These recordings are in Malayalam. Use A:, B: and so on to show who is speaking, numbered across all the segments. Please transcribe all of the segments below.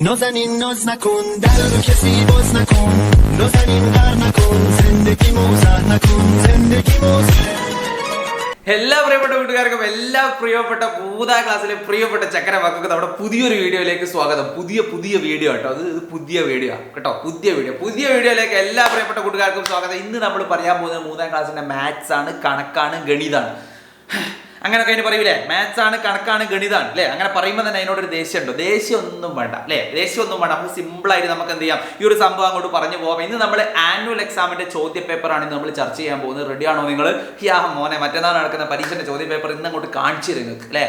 A: نازنین ناز نکن در رو کسی باز نکن نازنین غر نکن زندگی موزه نکن زندگی موزه
B: എല്ലാ പ്രിയപ്പെട്ട കൂട്ടുകാർക്കും എല്ലാ പ്രിയപ്പെട്ട പൂതാ ക്ലാസ്സിലെ പ്രിയപ്പെട്ട ചക്കര മക്കൾക്ക് നമ്മുടെ പുതിയൊരു വീഡിയോയിലേക്ക് സ്വാഗതം പുതിയ പുതിയ വീഡിയോ കേട്ടോ അത് ഇത് പുതിയ വീഡിയോ കേട്ടോ പുതിയ വീഡിയോ പുതിയ വീഡിയോയിലേക്ക് എല്ലാ പ്രിയപ്പെട്ട കൂട്ടുകാർക്കും സ്വാഗതം ഇന്ന് നമ്മൾ പറയാൻ പോകുന്നത് മൂന്നാം ക്ലാസ്സിന്റെ മാത്സ് ആണ് കണക്കാണ് ഗണിതാണ് അങ്ങനെയൊക്കെ അതിന് പറയൂലേ? ആണ് കണക്കാണ് ഗണിതാണ് അല്ലേ? അങ്ങനെ പറയുമ്പോൾ തന്നെ അതിനോടൊരു ദേഷ്യമുണ്ടോ. ദേഷ്യം ഒന്നും വേണ്ട അല്ലേ? ദേഷ്യം ഒന്നും വേണ്ട സിമ്പിൾ ആയിട്ട് നമുക്ക് എന്ത് ചെയ്യാം? ഈ ഒരു സംഭവം അങ്ങോട്ട് പറഞ്ഞു പോകാം ഇന്ന് നമ്മൾ ആനുവൽ എക്സാമിന്റെ ചോദ്യ പേപ്പറാണ് നമ്മൾ ചർച്ച ചെയ്യാൻ പോകുന്നത്. റെഡിയാണോ നിങ്ങൾ യാ മോനെ മറ്റന്നാൾ നടക്കുന്ന പരീക്ഷയുടെ ചോദ്യ പേപ്പർ ഇന്ന് അങ്ങോട്ട് കാണിച്ചു അല്ലേ?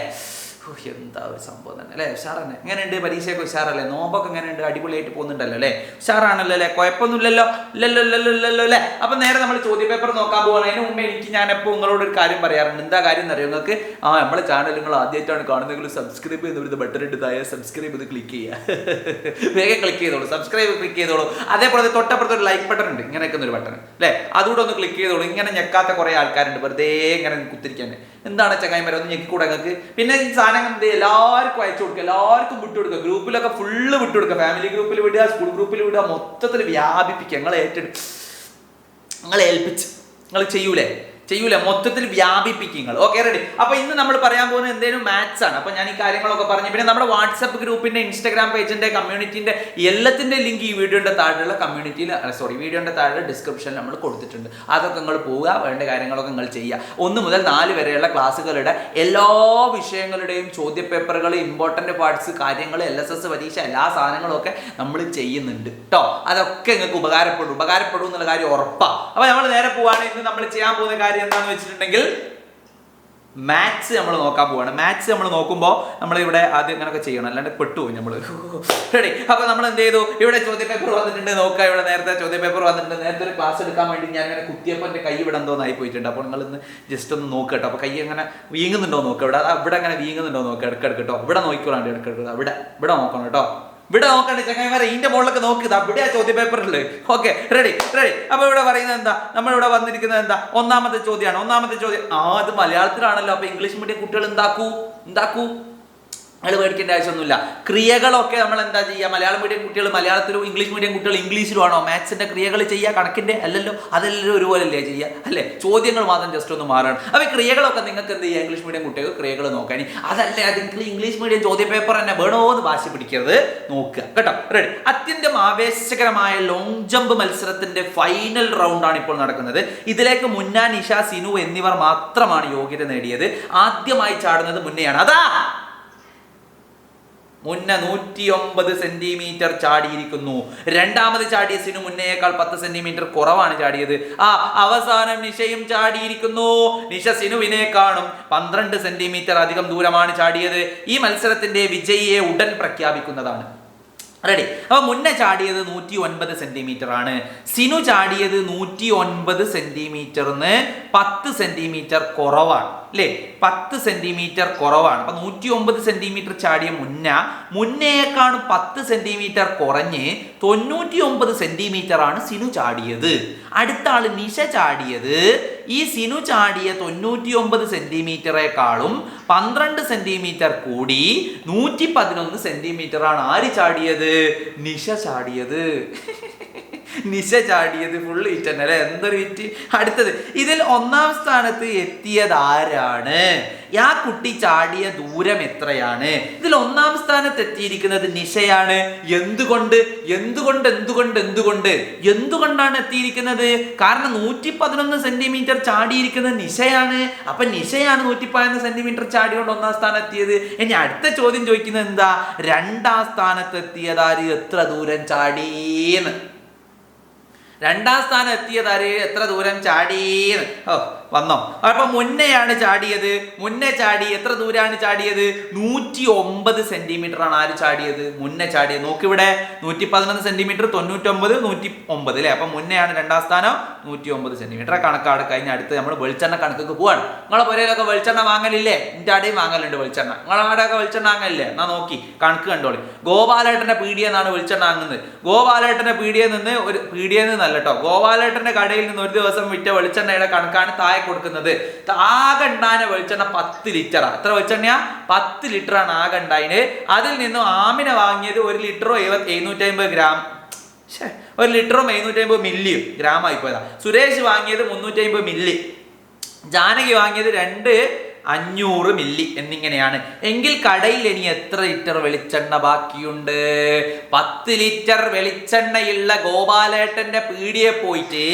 B: എന്താ ഒരു സംഭവം തന്നെ അല്ലേ? ഉഷാറന്നെ എങ്ങനെയുണ്ട് പരീക്ഷയൊക്കെ? ഉഷാറല്ലേ? നോമ്പൊക്കെ എങ്ങനെയുണ്ട്? അടിപൊളിയായിട്ട് പോകുന്നുണ്ടല്ലോ അല്ലേ? ഉഷാറാണല്ലോ അല്ലേ? കുഴപ്പമൊന്നുമില്ലല്ലോ ഇല്ലല്ലോ ഇല്ലല്ലോ ഇല്ലല്ലോ അല്ലേ? അപ്പൊ നേരെ നമ്മൾ ചോദ്യ പേപ്പർ നോക്കാൻ പോകണം അതിന് മുമ്പേ എനിക്ക് ഞാൻ എപ്പോൾ നിങ്ങളോട് ഒരു കാര്യം പറയാറുണ്ട്. എന്താ കാര്യം എന്നറിയോ നിങ്ങൾക്ക്? ആ നമ്മളെ ചാനൽ നിങ്ങൾ ആദ്യമായിട്ടാണ് കാണുന്നതെങ്കിൽ സബ്സ്ക്രൈബ് ചെയ്ത് ഒരു ബട്ടൺ താഴെ സബ്സ്ക്രൈബ് ചെയ്ത് ക്ലിക്ക് ചെയ്യുക. വേഗം ക്ലിക്ക് ചെയ്തോളൂ. സബ്സ്ക്രൈബ് ക്ലിക്ക് ചെയ്തോളൂ. അതേപോലെ തൊട്ടപ്പുറത്ത് ഒരു ലൈക്ക് ബട്ടൺ ഉണ്ട്. ഇങ്ങനെ ഒരു ബട്ടൺ അല്ലേ? അതുകൂടെ ഒന്ന് ക്ലിക്ക് ചെയ്തോളൂ. ഇങ്ങനെ ഞെക്കാത്ത കുറെ ആൾക്കാരുണ്ട്. വെറുതെ ഇങ്ങനെ കുത്തിരിക്കാൻ. എന്താണ് ചങ്ങായിമാരെ? ഒന്ന് ഞെക്കിക്കൂടെ നിങ്ങൾക്ക്. പിന്നെ ഈ സാധനം എന്ത്? എല്ലാവർക്കും അയച്ചു കൊടുക്കുക. എല്ലാവർക്കും വിട്ടു കൊടുക്കുക. ഗ്രൂപ്പിലൊക്കെ ഫുള്ള് വിട്ടു കൊടുക്കുക. ഫാമിലി ഗ്രൂപ്പിൽ വിടുക സ്കൂൾ ഗ്രൂപ്പിൽ വിടുക മൊത്തത്തിൽ വ്യാപിപ്പിക്കുക. നിങ്ങൾ ഏറ്റെടുക്കും നിങ്ങളെ ഏൽപ്പിച്ച്. നിങ്ങൾ ചെയ്യൂലേ? ചെയ്യൂല. മൊത്തത്തിൽ വ്യാപിപ്പിക്കും നിങ്ങൾ ഓക്കെ റെഡി അപ്പൊ ഇന്ന് നമ്മൾ പറയാൻ പോകുന്നത് എന്തെങ്കിലും മാത്സ് ആണ്. അപ്പൊ ഞാൻ ഈ കാര്യങ്ങളൊക്കെ പറഞ്ഞു. പിന്നെ നമ്മുടെ വാട്സപ്പ് ഗ്രൂപ്പിന്റെ ഇൻസ്റ്റാഗ്രാം പേജിന്റെ കമ്മ്യൂണിറ്റിന്റെ എല്ലാത്തിന്റെ ലിങ്ക് ഈ വീഡിയോന്റെ താഴെയുള്ള കമ്മ്യൂണിറ്റിയിൽ സോറി വീഡിയോന്റെ താഴെ ഡിസ്ക്രിപ്ഷനിൽ നമ്മൾ കൊടുത്തിട്ടുണ്ട്. അതൊക്കെ നിങ്ങൾ പോവുക. വേണ്ട കാര്യങ്ങളൊക്കെ നിങ്ങൾ ചെയ്യുക. ഒന്ന് മുതൽ നാല് വരെയുള്ള ക്ലാസ്സുകളുടെ എല്ലാ വിഷയങ്ങളുടെയും ചോദ്യ പേപ്പറുകൾ ഇമ്പോർട്ടന്റ് പാർട്സ് കാര്യങ്ങൾ എൽ എസ് എസ് പരീക്ഷ എല്ലാ സാധനങ്ങളും ഒക്കെ നമ്മൾ ചെയ്യുന്നുണ്ട്. കേട്ടോ അതൊക്കെ നിങ്ങൾക്ക് ഉപകാരപ്പെടും. ഉപകാരപ്പെടും എന്നുള്ള കാര്യം ഉറപ്പാണ് അപ്പൊ നമ്മൾ നേരെ പോവാണ്. ഇന്ന് നമ്മൾ ചെയ്യാൻ പോകുന്ന കാര്യം എന്താണെന്ന് വെച്ചിട്ടുണ്ടെങ്കിൽ മാത്സ് നമ്മൾ നോക്കാൻ പോവാണ്. മാത്സ് നമ്മൾ നോക്കുമ്പോൾ നമ്മൾ ഇവിടെ ആദ്യം ഇങ്ങനെയൊക്കെ ചെയ്യണം. അല്ലാണ്ട് പെട്ടുപോയി നമ്മൾ റെഡി അപ്പൊ നമ്മൾ എന്ത് ചെയ്തു? ഇവിടെ ചോദ്യ പേപ്പർ വന്നിട്ടുണ്ട്. നോക്കാം ഇവിടെ നേരത്തെ ചോദ്യ പേപ്പർ വന്നിട്ടുണ്ട്. നേരത്തെ ഒരു ക്ലാസ് എടുക്കാൻ വേണ്ടി ഞാൻ ഇങ്ങനെ കുത്തിയപ്പോൾ എന്റെ കൈ ഇവിടെ എന്തോന്ന് ആയി പോയിട്ടുണ്ട് അപ്പോൾ നിങ്ങൾ ഇന്ന് ജസ്റ്റ് ഒന്ന് നോക്കുക കേട്ടോ. അപ്പോൾ കൈ അങ്ങനെ വീങ്ങുന്നുണ്ടോ നോക്കുക ഇവിടെ ഇവിടെ അങ്ങനെ വീങ്ങുന്നുണ്ടോ നോക്കുക ഇടയ്ക്കിടയ്ക്ക് കേട്ടോ. ഇവിടെ നോക്കിക്കോളാണ്ട് ഇടയ്ക്കിടയ്ക്ക് ഇവിടെ ഇവിടെ നോക്കണം കേട്ടോ. ഇവിടെ നോക്കണ്ട ചങ്ങായിമാരെ ഇതിന്റെ മുകളിലൊക്കെ നോക്കി. ഇതാ ഇവിടെ ആ ചോദ്യ പേപ്പറിൽ ഓക്കെ റെഡി റെഡി അപ്പൊ ഇവിടെ പറയുന്നത് എന്താ? നമ്മൾ ഇവിടെ വന്നിരിക്കുന്നത് എന്താ? ഒന്നാമത്തെ ചോദ്യമാണ്. ഒന്നാമത്തെ ചോദ്യം ആ അത് മലയാളത്തിലാണല്ലോ. അപ്പൊ ഇംഗ്ലീഷ് മീഡിയം കുട്ടികൾ എന്താക്കൂ? എന്താക്കൂ? നിങ്ങൾ പേടിക്കേണ്ട ആവശ്യമൊന്നുമില്ല. ക്രിയകളൊക്കെ നമ്മൾ എന്താ ചെയ്യുക? മലയാളം മീഡിയം കുട്ടികൾ മലയാളത്തിലും ഇംഗ്ലീഷ് മീഡിയം കുട്ടികൾ ഇംഗ്ലീഷിലുമാണോ? മാത്സിന്റെ ക്രിയകൾ ചെയ്യുക കണക്കിന്റെ അല്ലല്ലോ അതെല്ലാം ഒരുപോലല്ലേ ചെയ്യുക? അല്ലേ? ചോദ്യങ്ങൾ മാത്രം ജസ്റ്റ് ഒന്ന് മാറണം. അപ്പൊ ക്രിയകളൊക്കെ നിങ്ങൾക്ക് എന്ത് ചെയ്യുക? ഇംഗ്ലീഷ് മീഡിയം കുട്ടികൾക്ക് ക്രിയകൾ നോക്കാൻ അതല്ലേ അത് ഇംഗ്ലീഷ് മീഡിയം ചോദ്യ പേപ്പർ തന്നെ വേണോ എന്ന് വാശി പിടിക്കരുത്. നോക്കുക. കേട്ടോ? റെഡി അത്യന്തം ആവേശകരമായ ലോങ് ജമ്പ് മത്സരത്തിന്റെ ഫൈനൽ റൗണ്ടാണ് ഇപ്പോൾ നടക്കുന്നത്. ഇതിലേക്ക് മുന്ന നിഷ സിനു എന്നിവർ മാത്രമാണ് യോഗ്യത നേടിയത്. ആദ്യമായി ചാടുന്നത് മുന്നെയാണ്. അതാ മുന്ന നൂറ്റി ഒമ്പത് സെന്റിമീറ്റർ ചാടിയിരിക്കുന്നു. രണ്ടാമത് ചാടിയ സിനു മുന്നേക്കാൾ പത്ത് സെന്റിമീറ്റർ കുറവാണ് ചാടിയത്. ആ അവസാനം നിശയും ചാടിയിരിക്കുന്നു. നിശ സിനുവിനേക്കാളും പന്ത്രണ്ട് സെന്റിമീറ്റർ അധികം ദൂരമാണ് ചാടിയത്. ഈ മത്സരത്തിന്റെ വിജയിയെ ഉടൻ പ്രഖ്യാപിക്കുന്നതാണ്. റെഡി അപ്പൊ മുന്നേ ചാടിയത് നൂറ്റി ഒൻപത് സെന്റിമീറ്റർ ആണ്. സിനു ചാടിയത് നൂറ്റി ഒൻപത് സെന്റിമീറ്ററിന് പത്ത് സെന്റിമീറ്റർ കുറവാണ്. അല്ലേ പത്ത് സെന്റിമീറ്റർ കുറവാണ്. അപ്പൊ നൂറ്റി ഒമ്പത് സെന്റിമീറ്റർ ചാടിയ മുന്ന മുന്നേക്കാൾ പത്ത് സെന്റിമീറ്റർ കുറഞ്ഞ് തൊണ്ണൂറ്റി ഒമ്പത് സെന്റിമീറ്റർ ആണ് സിനു ചാടിയത്. അടുത്ത ആൾ നിശ ചാടിയത് ഈ സിനു ചാടിയ തൊണ്ണൂറ്റി ഒമ്പത് സെന്റിമീറ്ററേക്കാളും പന്ത്രണ്ട് സെന്റിമീറ്റർ കൂടി നൂറ്റി പതിനൊന്ന് സെന്റിമീറ്റർ ആണ് ആര് ചാടിയത്? നിഷ ചാടിയത്. നിശ ചാടിയത് ഫുള്ള് ഹിറ്റ് തന്നെ അല്ലെ? എന്തൊരു വിറ്റ് അടുത്തത് ഇതിൽ ഒന്നാം സ്ഥാനത്ത് എത്തിയത് ആരാണ്? ആ കുട്ടി ചാടിയ ദൂരം എത്രയാണ്? ഇതിൽ ഒന്നാം സ്ഥാനത്ത് എത്തിയിരിക്കുന്നത് നിശയാണ്. എന്തുകൊണ്ട്? എന്തുകൊണ്ട് എന്തുകൊണ്ട് എന്തുകൊണ്ട്? എന്തുകൊണ്ടാണ് എത്തിയിരിക്കുന്നത്? കാരണം നൂറ്റി പതിനൊന്ന് സെന്റിമീറ്റർ ചാടിയിരിക്കുന്നത് നിശയാണ്. അപ്പൊ നിശയാണ് നൂറ്റി പതിനൊന്ന് സെന്റിമീറ്റർ ചാടിയോണ്ട് ഒന്നാം സ്ഥാനം എത്തിയത്. ഇനി അടുത്ത ചോദ്യം ചോദിക്കുന്നത് എന്താ? രണ്ടാം സ്ഥാനത്ത് എത്തിയതാര് എത്ര ദൂരം ചാടീന്ന് രണ്ടാം സ്ഥാനം എത്തിയതാര് എത്ര ദൂരം ചാടീന്ന് ഓ വന്നോ. അപ്പൊ മുന്നെയാണ് ചാടിയത്. മുന്നേ ചാടി എത്ര ദൂരാണ് ചാടിയത്? നൂറ്റി ഒമ്പത് സെന്റിമീറ്റർ ആണ് ആര് ചാടിയത്? മുന്നേ ചാടിയത്. നോക്കിവിടെ നൂറ്റി പതിനൊന്ന് സെന്റിമീറ്റർ തൊണ്ണൂറ്റൊമ്പത് നൂറ്റി ഒമ്പത് അല്ലേ? അപ്പൊ മുന്നെയാണ് രണ്ടാം സ്ഥാനം നൂറ്റി ഒമ്പത് സെന്റിമീറ്റർ കണക്കാണ് കഴിഞ്ഞ അടുത്ത് നമ്മൾ വെളിച്ചെണ്ണ കണക്കൊക്കെ പോവാണ്. നിങ്ങളെ പുരയിലൊക്കെ വെളിച്ചെണ്ണ വാങ്ങലില്ലേ? എന്റെ അടയും വാങ്ങലുണ്ട് വെളിച്ചെണ്ണ. നിങ്ങളെ അവിടെയൊക്കെ വെളിച്ചെണ്ണ വാങ്ങലില്ലേ? എന്നാ നോക്കി. കണക്ക് കണ്ടോളി. ഗോപാലേട്ടന്റെ പീടിയ എന്നാണ് വെളിച്ചെണ്ണ വാങ്ങുന്നത്. ഗോപാലേട്ടന്റെ പീടിയയിൽ നിന്ന് ഒരു പീടിയയിൽ നിന്നല്ല കേട്ടോ ഗോപാലേട്ടന്റെ കടയിൽ നിന്ന് ഒരു ദിവസം വിറ്റ വെളിച്ചെണ്ണയുടെ കണക്കാണ് താഴെ കൊടുക്കുന്നത്. ആകെ ഉണ്ടായ വെളിച്ചെണ്ണ പത്ത് ലിറ്ററാണ് എത്ര വെളിച്ചെണ്ണയാ? പത്ത് ലിറ്ററാണ് ആകെ ഉണ്ടായിന്. അതിൽ നിന്നും ആമിന വാങ്ങിയത് ഒരു ലിറ്ററോ എഴുപത്തി എഴുന്നൂറ്റി അമ്പത് ഗ്രാം ഒരു ലിറ്ററും എഴുന്നൂറ്റി അമ്പത് മില്ലിയും ഗ്രാം ആയിപ്പോയതാ സുരേഷ് വാങ്ങിയത് മുന്നൂറ്റി അമ്പത് മില്ലി. ജാനകി വാങ്ങിയത് രണ്ട് അഞ്ഞൂറ് മില്ലി എന്നിങ്ങനെയാണ്. എങ്കിൽ കടയിൽ ഇനി എത്ര ലിറ്റർ വെളിച്ചെണ്ണ ബാക്കിയുണ്ട്? പത്ത് ലിറ്റർ വെളിച്ചെണ്ണയുള്ള ഗോപാലേട്ടന്റെ പീടിയെ പോയിട്ട്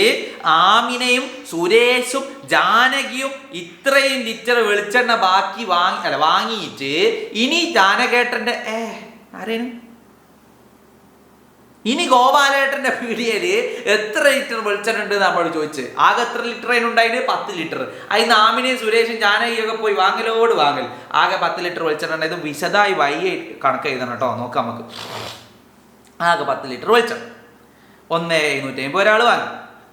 B: ആമിനയും സുരേഷും ജാനകിയും ഇത്രയും ലിറ്റർ വെളിച്ചെണ്ണ ബാക്കി വാങ്ങി അല്ല വാങ്ങിയിട്ട് ഇനി ജാനകേട്ടന്റെ ഏ ആരേനും? ഇനി ഗോപാലേട്ടന്റെ പീടിയയിൽ എത്ര ലിറ്റർ വെളിച്ചെണ്ണ ഉണ്ട് നമ്മൾ ചോദിച്ച്. ആകെ എത്ര ലിറ്റർ അതിനുണ്ടായിട്ട് പത്ത് ലിറ്റർ. അതിന് ആമിനെയും സുരേഷും ജാനകിയൊക്കെ പോയി വാങ്ങലോട് വാങ്ങൽ. ആകെ പത്ത് ലിറ്റർ വെളിച്ചെണ്ണ ഉണ്ടായത് വിശദമായി വൈകി കണക്ക് എഴുതണം കേട്ടോ. നോക്കാം നമുക്ക്. ആകെ പത്ത് ലിറ്റർ വെളിച്ചെണ്ണ. ഒന്ന് എഴുന്നൂറ്റി അമ്പത് ഒരാൾ വാങ്ങി.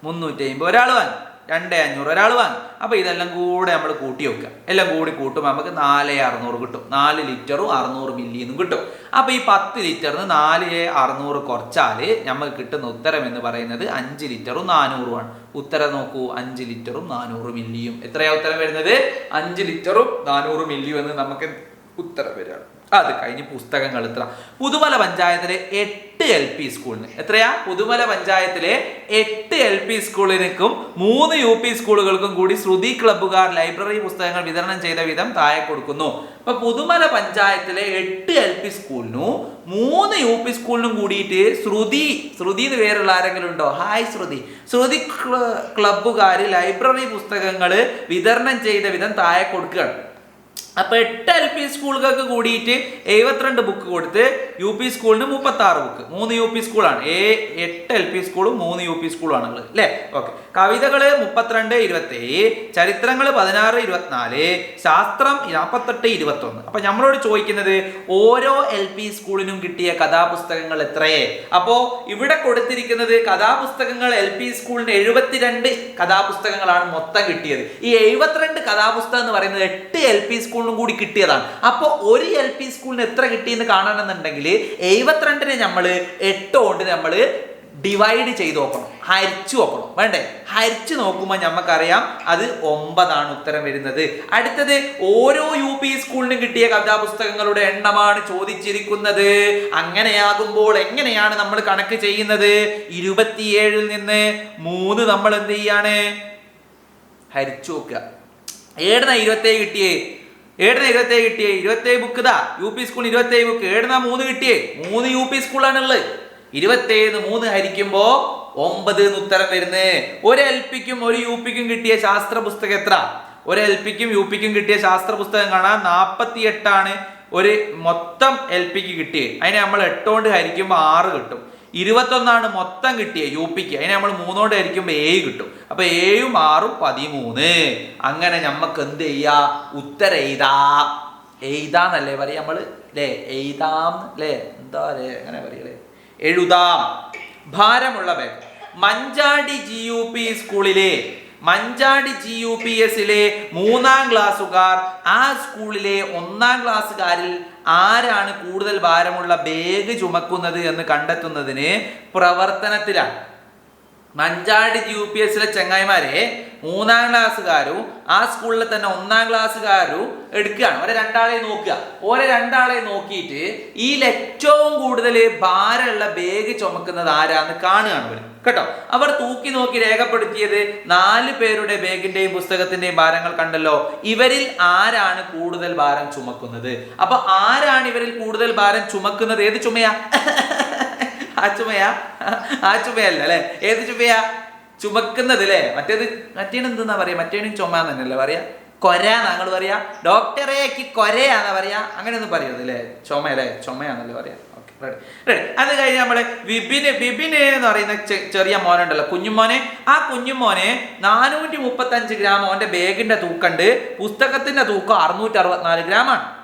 B: മുന്നൂറ്റി അമ്പത് ഒരാൾ വാങ്ങി. രണ്ട് അഞ്ഞൂറ് ഒരാൾ വാങ്ങി. അപ്പോൾ ഇതെല്ലാം കൂടെ നമ്മൾ കൂട്ടി വെക്കുക. എല്ലാം കൂടി കൂട്ടുമ്പോൾ നമുക്ക് നാല് അറുന്നൂറ് കിട്ടും. നാല് ലിറ്ററും അറുന്നൂറ് മില്ലിന്നും കിട്ടും. അപ്പോൾ ഈ പത്ത് ലിറ്ററിന് നാല് അറുന്നൂറ് കുറച്ചാൽ നമുക്ക് കിട്ടുന്ന ഉത്തരം എന്ന് പറയുന്നത് അഞ്ച് ലിറ്ററും നാനൂറുമാണ് ഉത്തരം നോക്കൂ. അഞ്ച് ലിറ്ററും നാനൂറ് മില്ലിയും. എത്രയാണ് ഉത്തരം വരുന്നത്? അഞ്ച് ലിറ്ററും നാനൂറ് മില്ലിയും എന്ന് നമുക്ക് ഉത്തരം വരികയാണ്. അത് കഴിഞ്ഞ് പുസ്തകങ്ങൾ എത്ര പുതുമല പഞ്ചായത്തിലെ എട്ട് എൽ പി സ്കൂളിന്. എത്രയാ? പുതുമല പഞ്ചായത്തിലെ എട്ട് എൽ പി സ്കൂളിനും മൂന്ന് യു പി സ്കൂളുകൾക്കും കൂടി ശ്രുതി ക്ലബ്ബുകാർ ലൈബ്രറി പുസ്തകങ്ങൾ വിതരണം ചെയ്ത വിധം താഴെ കൊടുക്കുന്നു. അപ്പൊ പുതുമല പഞ്ചായത്തിലെ എട്ട് എൽ പി സ്കൂളിനും മൂന്ന് യു പി സ്കൂളിനും കൂടിയിട്ട് ശ്രുതി ശ്രുതി എന്ന് പേരുള്ള ആരെങ്കിലും ഉണ്ടോ? ഹായ് ശ്രുതി. ശ്രുതി ക്ലബ്ബുകാർ ലൈബ്രറി പുസ്തകങ്ങൾ വിതരണം ചെയ്ത വിധം താഴെ കൊടുക്കുകയാണ്. അപ്പൊ എട്ട് എൽ പി സ്കൂളുകൾക്ക് കൂടിയിട്ട് എഴുപത്തിരണ്ട് ബുക്ക് കൊടുത്ത് യു പി സ്കൂളിന് മുപ്പത്തി ആറ് ബുക്ക് മൂന്ന് യു പി സ്കൂളാണ്. എ എട്ട് എൽ പി സ്കൂളും മൂന്ന് യു പി സ്കൂളാണ് ഉള്ളത് അല്ലേ ഓക്കെ. കവിതകൾ മുപ്പത്തിരണ്ട് ഇരുപത്തി ചരിത്രങ്ങൾ പതിനാറ് ഇരുപത്തിനാല് ശാസ്ത്രം നാൽപ്പത്തെട്ട് ഇരുപത്തൊന്ന്. അപ്പൊ നമ്മളോട് ചോദിക്കുന്നത് ഓരോ എൽ പി സ്കൂളിനും കിട്ടിയ കഥാപുസ്തകങ്ങൾ എത്രയേ അപ്പോൾ ഇവിടെ കൊടുത്തിരിക്കുന്നത് കഥാപുസ്തകങ്ങൾ എൽ പി സ്കൂളിന് എഴുപത്തിരണ്ട് കഥാപുസ്തകങ്ങളാണ് മൊത്തം കിട്ടിയത്. ഈ എഴുപത്തിരണ്ട് കഥാപുസ്തകം എന്ന് പറയുന്നത് എട്ട് എൽ പി സ്കൂളിനും കൂടി കിട്ടിയതാണ്. അപ്പോൾ ഒരു എൽ പി സ്കൂളിന് എത്ര കിട്ടിയെന്ന് കാണണമെന്നുണ്ടെങ്കിൽ എഴുപത്തിരണ്ടിന് നമ്മൾ എട്ട് കൊണ്ട് നമ്മൾ ഡിവൈഡ് ചെയ്ത് നോക്കണം. ഹരിച്ചു നോക്കണം. വേണ്ടേ? ഹരിച്ചു നോക്കുമ്പോൾ നമുക്കറിയാം അത് ഒമ്പതാണ് ഉത്തരം വരുന്നത്. അടുത്തത് ഓരോ യു പി സ്കൂളിനും കിട്ടിയ കഥാപുസ്തകങ്ങളുടെ എണ്ണമാണ് ചോദിച്ചിരിക്കുന്നത്. അങ്ങനെയാകുമ്പോൾ എങ്ങനെയാണ് നമ്മൾ കണക്ക് ചെയ്യുന്നത്? ഇരുപത്തിയേഴിൽ നിന്ന് മൂന്ന് നമ്മൾ എന്ത് ചെയ്യാണ്? ഹരിച്ചു നോക്കുക. ഏടുന്ന ഇരുപത്തേഴ് കിട്ടിയേ? ഏടുന്ന ഇരുപത്തേഴ് കിട്ടിയേ? ഇരുപത്തേഴ് ബുക്ക് ഇതാ. യു പി സ്കൂൾ ഇരുപത്തേഴ് ബുക്ക് ഏടുന്ന മൂന്ന് കിട്ടിയേ? മൂന്ന് യു പി സ്കൂളാണുള്ളത് ഇരുപത്തേഴ് മൂന്ന് ഹരിക്കുമ്പോ ഒമ്പത് എന്ന് ഉത്തരം വരുന്നത് ഒരു എൽ പിക്കും ഒരു യു പിക്കും കിട്ടിയ ശാസ്ത്ര പുസ്തകം എത്ര? ഒരു എൽ പിക്കും യു പിക്കും കിട്ടിയ ശാസ്ത്ര പുസ്തകം കാണാൻ നാൽപ്പത്തി എട്ടാണ് ഒരു മൊത്തം എൽ പിക്ക് കിട്ടിയത് അതിനെ നമ്മൾ എട്ടുകൊണ്ട് ഹരിക്കുമ്പോൾ ആറ് കിട്ടും. ഇരുപത്തൊന്നാണ് മൊത്തം കിട്ടിയത് യു പിക്ക്. അതിനെ നമ്മൾ മൂന്നോണ്ട് ആയിരിക്കുമ്പോൾ ഏഴ് കിട്ടും. അപ്പൊ ഏഴും ആറും പതിമൂന്ന്. അങ്ങനെ നമുക്ക് എന്ത് ചെയ്യാ? ഉത്തര എഴുതാം. എഴുതാന്നല്ലേ പറയാ നമ്മൾ? അല്ലേ എഴുതാം അല്ലേ എന്താ അല്ലേ അങ്ങനെ പറയല്ലേ എഴുതാം. ഭാരമുള്ള bag Manjadi G U P സ്കൂളിലെ മഞ്ചാടി ജി യു പി എസിലെ മൂന്നാം ക്ലാസ്സുകാർ ആ സ്കൂളിലെ ഒന്നാം ക്ലാസ്സുകാരിൽ ആരാണ് കൂടുതൽ ഭാരമുള്ള ബാഗ് ചുമക്കുന്നത് എന്ന് കണ്ടെത്തുന്നതിന് പ്രവർത്തനത്തിലാണ്. മഞ്ചാടി യു പി എസിലെ ചങ്ങായിമാരെ മൂന്നാം ക്ലാസ്സുകാരും ആ സ്കൂളിൽ തന്നെ ഒന്നാം ക്ലാസ്സുകാരും എടുക്കുകയാണ്. ഓരെ രണ്ടാളെ നോക്കുക. ഓരെ രണ്ടാളെ നോക്കിയിട്ട് ഈ ഏറ്റവും കൂടുതൽ ഭാരമുള്ള ബാഗ് ചുമക്കുന്നത് ആരാന്ന് കാണുകയാണ് അവർ കേട്ടോ? അവർ തൂക്കി നോക്കി രേഖപ്പെടുത്തിയത് നാല് പേരുടെ ബാഗിന്റെയും പുസ്തകത്തിന്റെയും ഭാരങ്ങൾ കണ്ടല്ലോ. ഇവരിൽ ആരാണ് കൂടുതൽ ഭാരം ചുമക്കുന്നത്? അപ്പൊ ആരാണ് ഇവരിൽ കൂടുതൽ ഭാരം ചുമക്കുന്നത്? ഏത് ചുമയാ? ആ ചുമയാ? ആ ചുമയല്ല അല്ലെ? ഏത് ചുമയാ? ചുമക്കുന്നത് അല്ലേ? മറ്റേത് മറ്റേന് എന്തെന്നാ പറയാ? മറ്റേനും ചുമ തന്നെയല്ലേ പറയാ? കൊര ഞങ്ങൾ പറയാ? ഡോക്ടറേക്ക് കൊരയാന്നാ പറയാ? അങ്ങനെയൊന്നും പറയരുത് അല്ലേ? ചുമ അല്ലേ? ചുമയാന്നല്ലേ പറയാ. റെഡി അത് കഴിഞ്ഞ് നമ്മുടെ വിപിന് വിപിന് എന്ന് പറയുന്ന ചെറിയ ചെറിയ മോനുണ്ടല്ലോ കുഞ്ഞുമോനെ. ആ കുഞ്ഞുമോനെ നാനൂറ്റി മുപ്പത്തി അഞ്ച് ഗ്രാം അവന്റെ ബാഗിന്റെ തൂക്കണ്ട്. പുസ്തകത്തിന്റെ തൂക്കം അറുന്നൂറ്റി അറുപത്തിനാല് ഗ്രാമാണ്.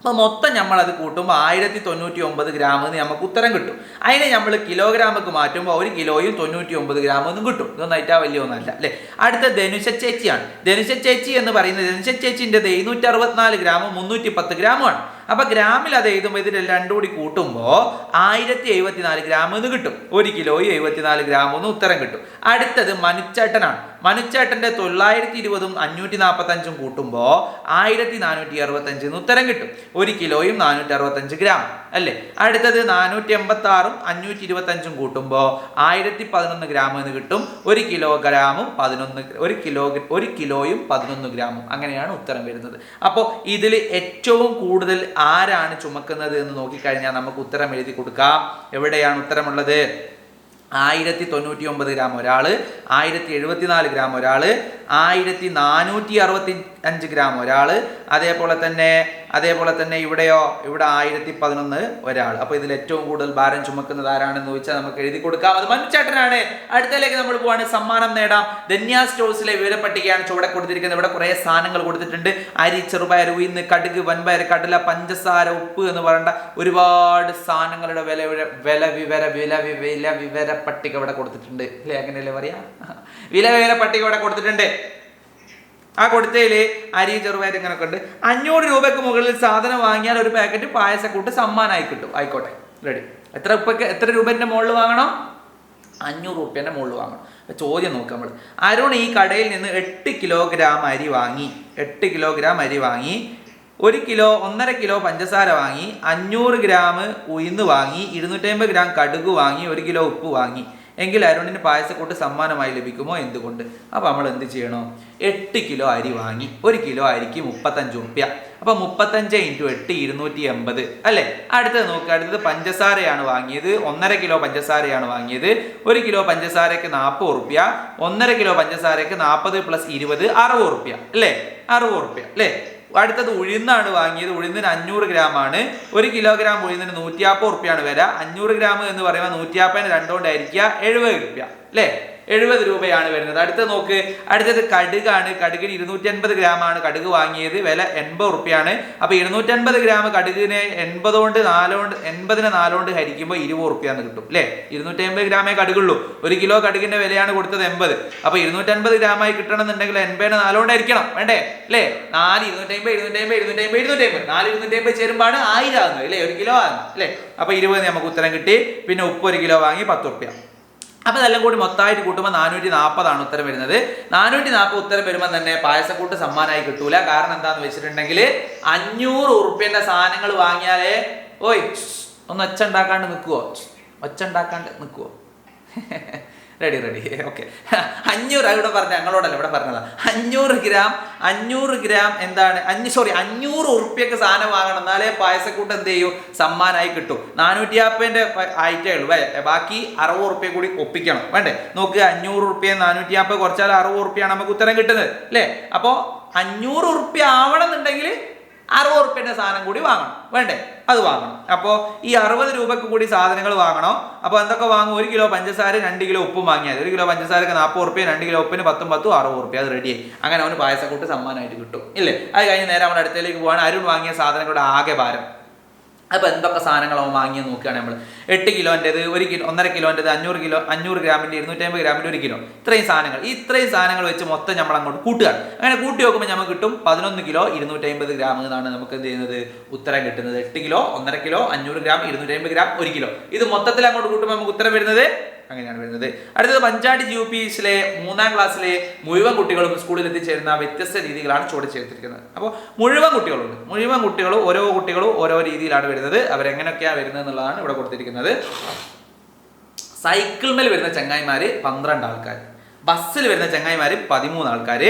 B: അപ്പോൾ മൊത്തം നമ്മൾ അത് കൂട്ടുമ്പോൾ ആയിരത്തി തൊണ്ണൂറ്റി ഒമ്പത് ഗ്രാം എന്ന് നമുക്ക് ഉത്തരം കിട്ടും. അതിനെ നമ്മൾ കിലോഗ്രാമൊക്കെ മാറ്റുമ്പോൾ ഒരു കിലോയും തൊണ്ണൂറ്റി ഒമ്പത് ഗ്രാം എന്നും കിട്ടും. ഇതൊന്നും ഏറ്റവും വലിയ ഒന്നല്ല അല്ലേ? അടുത്ത ധനുഷ ചേച്ചിയാണ്. ധനുഷ ചേച്ചി എന്ന് പറയുന്നത് ധനുഷ ചേച്ചിന്റെ എഴുന്നൂറ്റി അറുപത്തിനാല് ഗ്രാമും മുന്നൂറ്റി പത്ത് ഗ്രാമുമാണ്. അപ്പൊ ഗ്രാമിൽ അത് എഴുതുമ്പോൾ ഇതിൽ രണ്ടും കൂടി കൂട്ടുമ്പോൾ ആയിരത്തി എഴുപത്തിനാല് ഗ്രാം എന്ന് കിട്ടും. ഒരു കിലോയും എഴുപത്തിനാല് ഗ്രാം എന്ന് ഉത്തരം കിട്ടും. അടുത്തത് മനുച്ചേട്ടനാണ്. മനുച്ചേട്ടന്റെ തൊള്ളായിരത്തി ഇരുപതും അഞ്ഞൂറ്റി നാൽപ്പത്തഞ്ചും കൂട്ടുമ്പോൾ ആയിരത്തി നാനൂറ്റി അറുപത്തഞ്ച് എന്ന് ഉത്തരം കിട്ടും. ഒരു കിലോയും നാനൂറ്റി അറുപത്തഞ്ച് ഗ്രാം. അല്ലേ? അടുത്തത് നാനൂറ്റി എൺപത്തി ആറും അഞ്ഞൂറ്റി ഇരുപത്തഞ്ചും കൂട്ടുമ്പോൾ ആയിരത്തി പതിനൊന്ന് ഗ്രാം എന്ന് കിട്ടും. ഒരു കിലോഗ്രാമും പതിനൊന്ന് ഒരു കിലോ ഒരു കിലോയും പതിനൊന്ന് ഗ്രാമും. അങ്ങനെയാണ് ഉത്തരം വരുന്നത്. അപ്പോൾ ഇതിൽ ഏറ്റവും കൂടുതൽ ആരാണ് ചുമക്കുന്നത് എന്ന് നോക്കിക്കഴിഞ്ഞാൽ നമുക്ക് ഉത്തരം എഴുതി കൊടുക്കാം. എവിടെയാണ് ഉത്തരമുള്ളത്? ആയിരത്തി തൊണ്ണൂറ്റി ഒമ്പത് ഗ്രാം ഒരാൾ ആയിരത്തി എഴുപത്തിനാല് ഗ്രാം ഒരാൾ ആയിരത്തി നാനൂറ്റി അറുപത്തി അഞ്ച് ഗ്രാം ഒരാൾ അതേപോലെ തന്നെ അതേപോലെ തന്നെ ഇവിടെയോ ഇവിടെ ആയിരത്തി പതിനൊന്ന് ഒരാൾ അപ്പോൾ ഇതിൽ ഏറ്റവും കൂടുതൽ ഭാരം ചുമക്കുന്നത് ആരാണെന്ന് ചോദിച്ചാൽ നമുക്ക് എഴുതി കൊടുക്കാം. അത് മനുച്ചേട്ടനാണ് അടുത്തതിലേക്ക് നമ്മൾ പോവാണ്. സമ്മാനം നേടാം. ധന്യ സ്റ്റോഴ്സിലെ വിവരപ്പട്ടികയാണ് ചുവടെ കൊടുത്തിരിക്കുന്നത്. ഇവിടെ കുറേ സാധനങ്ങൾ കൊടുത്തിട്ടുണ്ട്. അരി ചെറുപയർ ഉയർന്ന് കടുക് വൻപയർ കടല പഞ്ചസാര ഉപ്പ് എന്ന് പറയേണ്ട ഒരുപാട് സാധനങ്ങളുടെ വില വില വിവര വില വില വിവര പട്ടിക ഇവിടെ കൊടുത്തിട്ടുണ്ട്. അല്ലേ അങ്ങനെയല്ലേ പറയാ? വില വിവര പട്ടിക ഇവിടെ കൊടുത്തിട്ടുണ്ട്. ആ കൊടുത്തതിൽ അരി ചെറുപയർ ഇങ്ങനെയൊക്കെ ഉണ്ട്. അഞ്ഞൂറ് രൂപയ്ക്ക് മുകളിൽ സാധനം വാങ്ങിയാൽ ഒരു പാക്കറ്റ് പായസക്കൂട്ട് സമ്മാനമായി കിട്ടും. ആയിക്കോട്ടെ റെഡി എത്ര ഉപ്പയ്ക്ക് എത്ര രൂപേന്റെ മുകളിൽ വാങ്ങണം? അഞ്ഞൂറ് റുപ്യേന്റെ മുകളിൽ വാങ്ങണം. ചോദ്യം നോക്കുക നമ്മൾ അരുൺ ഈ കടയിൽ നിന്ന് എട്ട് കിലോഗ്രാം അരി വാങ്ങി എട്ട് കിലോഗ്രാം അരി വാങ്ങി ഒരു കിലോ ഒന്നര കിലോ പഞ്ചസാര വാങ്ങി അഞ്ഞൂറ് ഗ്രാം ഉയിന്ന് വാങ്ങി ഇരുന്നൂറ്റമ്പത് ഗ്രാം കടുക് വാങ്ങി ഒരു കിലോ ഉപ്പ് വാങ്ങി. എങ്കിൽ അരുണിന് പായസക്കൂട്ട് സമ്മാനമായി ലഭിക്കുമോ എന്തുകൊണ്ട്? അപ്പോൾ നമ്മൾ എന്ത് ചെയ്യണോ? എട്ട് കിലോ അരി വാങ്ങി ഒരു കിലോ അരിക്ക് മുപ്പത്തഞ്ച് റുപ്യ അപ്പോൾ മുപ്പത്തഞ്ച് ഇന്റു എട്ട് ഇരുന്നൂറ്റി എൺപത് അല്ലേ? അടുത്തത് നോക്കുക അടുത്തത് പഞ്ചസാരയാണ് വാങ്ങിയത് ഒന്നര കിലോ പഞ്ചസാരയാണ് വാങ്ങിയത്. ഒരു കിലോ പഞ്ചസാരയ്ക്ക് നാൽപ്പത് റുപ്യ ഒന്നര കിലോ പഞ്ചസാരയ്ക്ക് നാൽപ്പത് പ്ലസ് ഇരുപത് അറുപത് റുപ്യ അല്ലേ? അറുപത് റുപ്യ അല്ലേ? അടുത്തത് ഉഴുന്നാണ് വാങ്ങിയത്. ഉഴുന്നിന് അഞ്ഞൂറ് ഗ്രാം ആണ്. ഒരു കിലോഗ്രാം ഉഴുന്നിന് നൂറ്റിയാപ്പത് റുപ്യാണ് വില. അഞ്ഞൂറ് ഗ്രാം എന്ന് പറയുമ്പോൾ നൂറ്റിയാപ്പതിന് രണ്ടുകൊണ്ടായിരിക്കുക എഴുപത് റുപ്യ അല്ലേ? എഴുപത് രൂപയാണ് വരുന്നത്. അടുത്ത നോക്ക്. അടുത്തത് കടുകാണ്. കടുകിന് ഇരുന്നൂറ്റി അൻപത് ഗ്രാം ആണ് കടുക് വാങ്ങിയത്. വില എൺപത് റുപ്യാണ് അപ്പൊ ഇരുന്നൂറ്റൻപത് ഗ്രാം കടുകിനെ എൺപത് കൊണ്ട് നാലുകൊണ്ട് എൺപതിന് നാലോണ്ട് ഹരിക്കുമ്പോൾ ഇരുപത് റുപ്യാന്ന് കിട്ടും. അല്ലേ? ഇരുന്നൂറ്റി അമ്പത് ഗ്രാമേ കടുകുള്ളൂ. ഒരു കിലോ കടുകിന്റെ വിലയാണ് കൊടുത്തത് എൺപത്. അപ്പൊ ഇരുന്നൂറ്റൻപത് ഗ്രാമായി കിട്ടണമെന്നുണ്ടെങ്കിൽ എൺപതിന് നാലോണ്ട് ഹരിക്കണം. വേണ്ടേ? അല്ലേ? നാല് ഇരുന്നൂറ്റമ്പത് ഇരുന്നൂറ്റമ്പത് ഇരുന്നൂറ്റമ്പത് ഇരുന്നൂറ്റമ്പത്. നാല് ഇരുന്നൂറ്റമ്പത് ചേരുമ്പോഴാണ് ആയിരം ആകുന്നത് അല്ലേ? ഒരു കിലോ ആകുന്നത് അല്ലേ? അപ്പൊ ഇരുപത് നമുക്ക് ഉത്തരം കിട്ടി. പിന്നെ ഉപ്പ് ഒരു കിലോ വാങ്ങി പത്ത് റുപ്യ അപ്പൊ ഇതെല്ലാം കൂടി മൊത്തമായിട്ട് കൂട്ടുമ്പോൾ നാനൂറ്റി നാൽപ്പതാണ് ഉത്തരം വരുന്നത്. നാനൂറ്റി നാൽപ്പത് ഉത്തരം വരുമ്പോൾ തന്നെ പായസക്കൂട്ട് സമ്മാനമായി കിട്ടൂല. കാരണം എന്താണെന്ന് വെച്ചിട്ടുണ്ടെങ്കിൽ അഞ്ഞൂറ് ഉറുപ്പ്യന്റെ സാധനങ്ങൾ വാങ്ങിയാലേ ഓയ് ഒന്ന് ഒച്ച ഉണ്ടാക്കാണ്ട് നിൽക്കുവോ ഒച്ച ഉണ്ടാക്കാണ്ട് നിൽക്കുവോ റെഡി റെഡി ഓക്കെ അഞ്ഞൂറ് ഇവിടെ പറഞ്ഞ ഞങ്ങളോടല്ല ഇവിടെ പറഞ്ഞതാ. അഞ്ഞൂറ് ഗ്രാം അഞ്ഞൂറ് ഗ്രാം എന്താണ്? അഞ്ഞ് സോറി അഞ്ഞൂറ് ഉറുപ്പ്യക്ക് സാധനം വാങ്ങണം. എന്നാലേ പായസക്കൂട്ട് എന്ത് ചെയ്യൂ? സമ്മാനമായി കിട്ടും. നാനൂറ്റി ആപ്പതിന്റെ ആയിട്ടേ ഉള്ളൂ അല്ലേ? ബാക്കി അറുപത് ഉറുപ്പ്യ കൂടി ഒപ്പിക്കണം. വേണ്ടേ? നോക്കുക അഞ്ഞൂറ് ഉറുപ്പ്യ നാനൂറ്റി ആപ്പത് കുറച്ചാൽ അറുപത് ഉറുപ്പ്യാണ് നമുക്ക് ഉത്തരം കിട്ടുന്നത് അല്ലേ? അപ്പോൾ അഞ്ഞൂറ് ഉറുപ്പ്യ ആവണം എന്നുണ്ടെങ്കിൽ അറുപത് ഉറുപ്പ്യന്റെ സാധനം കൂടി വാങ്ങണം. വേണ്ടേ? അത് വാങ്ങണം. അപ്പോൾ ഈ അറുപത് രൂപയ്ക്ക് കൂടി സാധനങ്ങൾ വാങ്ങണം. അപ്പോൾ എന്തൊക്കെ വാങ്ങും? ഒരു കിലോ പഞ്ചസാര രണ്ട് കിലോ ഉപ്പും വാങ്ങിയാൽ ഒരു കിലോ പഞ്ചസാരക്ക് നാൽപ്പത് ഉറുപ്പ്യ രണ്ട് കിലോ ഉപ്പിന് പത്തും പത്തും അറുപത് ഉറുപ്പ്യ. അത് റെഡിയായി അങ്ങനെ അവന് പായസക്കൂട്ട് സമ്മാനമായിട്ട് കിട്ടും. ഇല്ലേ? അത് കഴിഞ്ഞ് നേരെ അവൻ അടുത്തേക്ക് പോകാൻ അരുൺ വാങ്ങിയ സാധനങ്ങളുടെ ആകെ ഭാരം. അപ്പോൾ എന്തൊക്കെ സാധനങ്ങൾ അവൻ വാങ്ങിയത് നോക്കുകയാണ് നമ്മൾ എട്ട് കിലോന്റെത് ഒരു കിലോ ഒന്നര കിലോന്റെത് അഞ്ഞൂറ് കിലോ അഞ്ഞൂറ് ഗ്രാമിന്റെ ഇരുന്നൂറ്റമ്പത് ഗ്രാമിന്റെ ഒരു കിലോ. ഇത്രയും സാധനങ്ങൾ. ഇത്രയും സാധനങ്ങൾ വെച്ച് മൊത്തം നമ്മൾ അങ്ങോട്ട് കൂട്ടുകയാണ് അങ്ങനെ കൂട്ടി നോക്കുമ്പോൾ നമുക്ക് കിട്ടും പതിനൊന്ന് കിലോ ഇരുന്നൂറ്റമ്പത് ഗ്രാം എന്നാണ് നമുക്ക് എന്ത് ചെയ്യുന്നത്? ഉത്തരം കിട്ടുന്നത്. എട്ട് കിലോ ഒന്നര കിലോ അഞ്ഞൂറ് ഗ്രാം ഇരുന്നൂറ്റമ്പത് ഗ്രാം ഒരു കിലോ. ഇത് മൊത്തത്തിൽ അങ്ങോട്ട് കൂട്ടുമ്പോൾ നമുക്ക് ഉത്തരം വരുന്നത്? അങ്ങനെയാണ് വരുന്നത്. അടുത്തത് പഞ്ചാടി യു പി എസിലെ മൂന്നാം ക്ലാസ്സിലെ മുഴുവൻ കുട്ടികളും സ്കൂളിൽ എത്തിച്ചേരുന്ന വ്യത്യസ്ത രീതികളാണ് ചുവടെ ചേർത്തിരിക്കുന്നത് അപ്പോൾ മുഴുവൻ കുട്ടികളുണ്ട്. മുഴുവൻ കുട്ടികളും ഓരോ കുട്ടികളും ഓരോ രീതിയിലാണ് വരുന്നത്. അവരെങ്ങനെയൊക്കെയാണ് വരുന്നത് എന്നുള്ളതാണ് ഇവിടെ കൊടുത്തിരിക്കുന്നത്. സൈക്കിൾമേൽ വരുന്ന ചങ്ങായിമാർ പന്ത്രണ്ട് ആൾക്കാർ ബസ്സിൽ വരുന്ന ചങ്ങായിമാർ പതിമൂന്ന് ആൾക്കാർ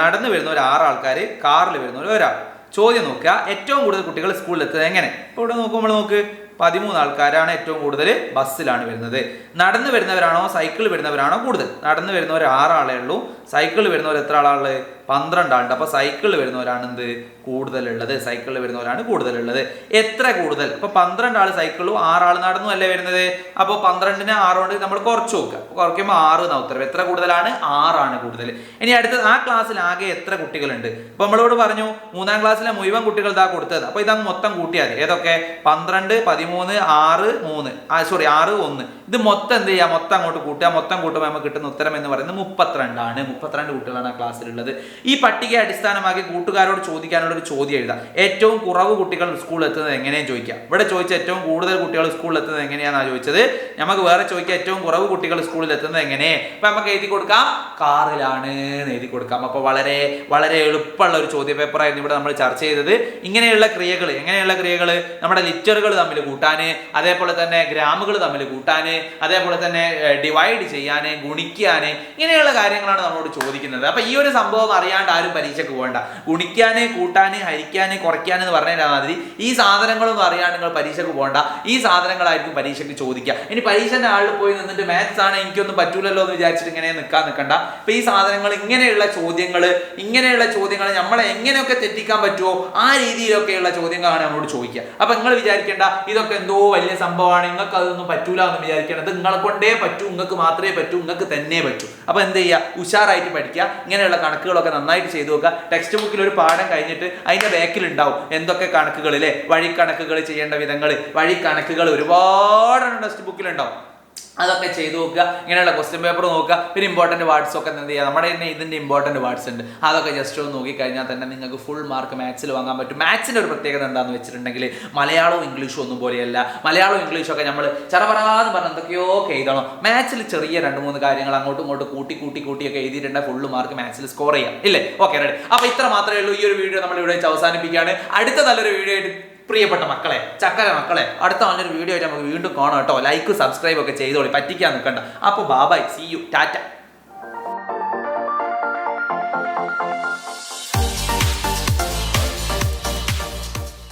B: നടന്നു വരുന്ന ഒരു ആറ് ആൾക്കാർ കാറിൽ വരുന്ന ഒരു ഒരാൾ. ചോദ്യം നോക്കുക ഏറ്റവും കൂടുതൽ കുട്ടികൾ സ്കൂളിൽ എത്തുന്നത് എങ്ങനെ? ഇവിടെ നോക്കുമ്പോൾ നോക്ക് പതിമൂന്ന് ആൾക്കാരാണ് ഏറ്റവും കൂടുതൽ ബസ്സിലാണ് വരുന്നത്. നടന്നു വരുന്നവരാണോ സൈക്കിൾ വരുന്നവരാണോ കൂടുതൽ? നടന്നു വരുന്നവർ ആറാളേ ഉള്ളൂ. സൈക്കിൾ വരുന്നവർ എത്ര ആളാണ്? പന്ത്രണ്ട് ആളുണ്ട് അപ്പോൾ സൈക്കിളിൽ വരുന്നവരാണ് എന്ത്? കൂടുതലുള്ളത്. സൈക്കിളിൽ വരുന്നവരാണ് കൂടുതലുള്ളത്. എത്ര കൂടുതൽ? ഇപ്പോൾ പന്ത്രണ്ട് ആൾ സൈക്കിളും ആറാൾ നടന്നു അല്ലേ വരുന്നത്? അപ്പോൾ പന്ത്രണ്ടിന് ആറ് കൊണ്ട് നമ്മൾ കുറച്ച് നോക്കുക. അപ്പോൾ കുറയ്ക്കുമ്പോൾ ആറ് എന്നാ ഉത്തരവ് എത്ര കൂടുതലാണ്? ആറാണ് കൂടുതൽ. ഇനി അടുത്തത് ആ ക്ലാസ്സിൽ ആകെ എത്ര കുട്ടികളുണ്ട്? ഇപ്പോൾ നമ്മളോട് പറഞ്ഞു മൂന്നാം ക്ലാസ്സിലെ മുഴുവൻ കുട്ടികൾ ഇതാ കൊടുത്തത്. അപ്പോൾ ഇതങ്ങ് മൊത്തം കൂട്ടിയാൽ മതി. ഏതൊക്കെ? പന്ത്രണ്ട് പതിമൂന്ന് ആറ് മൂന്ന്. ആ സോറി ആറ് ഒന്ന്. ഇത് മൊത്തം എന്ത് ചെയ്യുക? മൊത്തം അങ്ങോട്ട് കൂട്ടുക. മൊത്തം കൂട്ടുമ്പോൾ നമുക്ക് കിട്ടുന്ന ഉത്തരം എന്ന് പറയുന്നത് മുപ്പത്തിരണ്ടാണ്. മുപ്പത്തിരണ്ട് കുട്ടികളാണ് ആ ക്ലാസ്സിലുള്ളത്. ഈ പട്ടികയെ അടിസ്ഥാനമാക്കി കൂട്ടുകാരോട് ചോദിക്കാനുള്ള ഒരു ചോദ്യം എഴുതാം. ഏറ്റവും കുറവ് കുട്ടികൾ സ്കൂളിൽ എത്തുന്നത് എങ്ങനെയാണ് ചോദിക്കുക ഇവിടെ ചോദിച്ച ഏറ്റവും കൂടുതൽ കുട്ടികൾ സ്കൂളിൽ എത്തുന്നത് എങ്ങനെയാണെന്നാണ് ചോദിച്ചത്? നമുക്ക് വേറെ ചോദിക്കാം ഏറ്റവും കുറവ് കുട്ടികൾ സ്കൂളിൽ എത്തുന്നത് എങ്ങനെ? അപ്പൊ നമുക്ക് എഴുതി കൊടുക്കാം. കാറിലാണ് എഴുതി കൊടുക്കാം. അപ്പോൾ വളരെ വളരെ എളുപ്പമുള്ള ഒരു ചോദ്യ പേപ്പറായിരുന്നു ഇവിടെ നമ്മൾ ചർച്ച ചെയ്തത്. ഇങ്ങനെയുള്ള ക്രിയകൾ എങ്ങനെയുള്ള ക്രിയകൾ നമ്മുടെ ലിറ്ററുകൾ തമ്മിൽ കൂട്ടാൻ അതേപോലെ തന്നെ ഗ്രാമുകൾ തമ്മിൽ കൂട്ടാൻ അതേപോലെ തന്നെ ഡിവൈഡ് ചെയ്യാൻ ഗുണിക്കാൻ ഇങ്ങനെയുള്ള കാര്യങ്ങളാണ് നമ്മളോട് ചോദിക്കുന്നത്. അപ്പൊ ഈ ഒരു സംഭവം അറിയാണ്ട് ആരും പരീക്ഷയ്ക്ക് പോകണ്ട. ഗുണിക്കാന് കൂട്ടാന് ഹരിക്കാന് കുറയ്ക്കാന് എന്ന് പറഞ്ഞാൽ മാതിരി ഈ സാധനങ്ങളൊന്നും അറിയാണ്ട് നിങ്ങൾ പരീക്ഷയ്ക്ക് പോകണ്ട. ഈ സാധനങ്ങളായിരിക്കും പരീക്ഷയ്ക്ക് ചോദിക്കുക. ഇനി പരീക്ഷന്റെ ആളിൽ പോയി നിന്നിട്ട് മാത്സ് ആണ് എനിക്കൊന്നും പറ്റൂലല്ലോ എന്ന് വിചാരിച്ചിട്ട് ഇങ്ങനെ നിൽക്കാൻ നിൽക്കണ്ട. അപ്പൊ ഈ സാധനങ്ങൾ ഇങ്ങനെയുള്ള ചോദ്യങ്ങൾ ഇങ്ങനെയുള്ള ചോദ്യങ്ങൾ നമ്മളെ എങ്ങനെയൊക്കെ തെറ്റിക്കാൻ പറ്റുമോ ആ രീതിയിലൊക്കെയുള്ള ചോദ്യങ്ങളാണ് നമ്മളോട് ചോദിക്കുക. അപ്പൊ നിങ്ങൾ വിചാരിക്കേണ്ട ഇതൊക്കെ എന്തോ വലിയ സംഭവമാണ്. നിങ്ങൾക്ക് അതൊന്നും പറ്റൂല എന്ന് വിചാരിക്കേണ്ടത് നിങ്ങളെ കൊണ്ടേ പറ്റൂ. നിങ്ങൾക്ക് മാത്രമേ പറ്റൂ. നിങ്ങൾക്ക് തന്നെ പറ്റൂ. അപ്പൊ എന്ത് ചെയ്യുക? ഉഷാറായിട്ട് പഠിക്കുക ഇങ്ങനെയുള്ള കണക്കുകളൊക്കെ നന്നായിട്ട് ചെയ്തു നോക്കുക ടെക്സ്റ്റ് ബുക്കിൽ ഒരു പാഠം കഴിഞ്ഞിട്ട് അതിന്റെ ബാക്കിൽ ഉണ്ടാവും എന്തൊക്കെ കണക്കുകൾ അല്ലേ? വഴി കണക്കുകൾ ചെയ്യേണ്ട വിധങ്ങൾ വഴി കണക്കുകൾ ഒരുപാട് ടെക്സ്റ്റ് ബുക്കിൽ ഉണ്ടാവും അതൊക്കെ ചെയ്തു നോക്കുക. ഇങ്ങനെയുള്ള ക്വസ്റ്റ്യൻ പേപ്പർ നോക്കുക. പിന്നെ ഇമ്പോർട്ടന്റ് വാർഡ്സ് ഒക്കെ എന്ത് ചെയ്യുക? നമ്മുടെ തന്നെ ഇതിന്റെ ഇമ്പോർട്ടന്റ് വാർഡ്സ് ഉണ്ട്. അതൊക്കെ ജസ്റ്റ് ഒന്ന് നോക്കിക്കഴിഞ്ഞാൽ തന്നെ നിങ്ങൾക്ക് ഫുൾ മാർക്ക് മാത്സിൽ വാങ്ങാൻ പറ്റും. മാത്സിന്റെ ഒരു പ്രത്യേകത എന്താണെന്ന് വെച്ചിട്ടുണ്ടെങ്കിൽ മലയാളവും ഇംഗ്ലീഷും ഒന്നും പോലെയല്ല. മലയാളവും ഇംഗ്ലീഷും ഒക്കെ നമ്മൾ ചറപറാന്ന് പറഞ്ഞ് എന്തൊക്കെയോ ഒക്കെ എഴുതണം. മാത്സിൽ ചെറിയ രണ്ട് മൂന്ന് കാര്യങ്ങൾ അങ്ങോട്ടും ഇങ്ങോട്ടും കൂട്ടി കൂട്ടി കൂട്ടിയൊക്കെ എഴുതിയിട്ടുണ്ടെങ്കിൽ ഫുൾ മാർക്ക് മാത്സിൽ സ്കോർ ചെയ്യാം. ഇല്ലേ? ഓക്കെ റെഡി അപ്പോൾ ഇത്ര മാത്രമേ ഉള്ളൂ. ഈ ഒരു വീഡിയോ നമ്മൾ ഇവിടെ വെച്ച് അവസാനിപ്പിക്കുകയാണ്. അടുത്ത നല്ലൊരു വീഡിയോ ആയിട്ട് പ്രിയപ്പെട്ട മക്കളെ ചക്കര മക്കളെ അടുത്ത നല്ലൊരു വീഡിയോ ആയിട്ട് നമുക്ക് വീണ്ടും കാണാം കേട്ടോ. ലൈക്ക് സബ്സ്ക്രൈബ് ഒക്കെ ചെയ്തോളി. പറ്റിക്കാൻ നിൽക്കണ്ട അപ്പോൾ ബാബായ് സി യു ടാറ്റ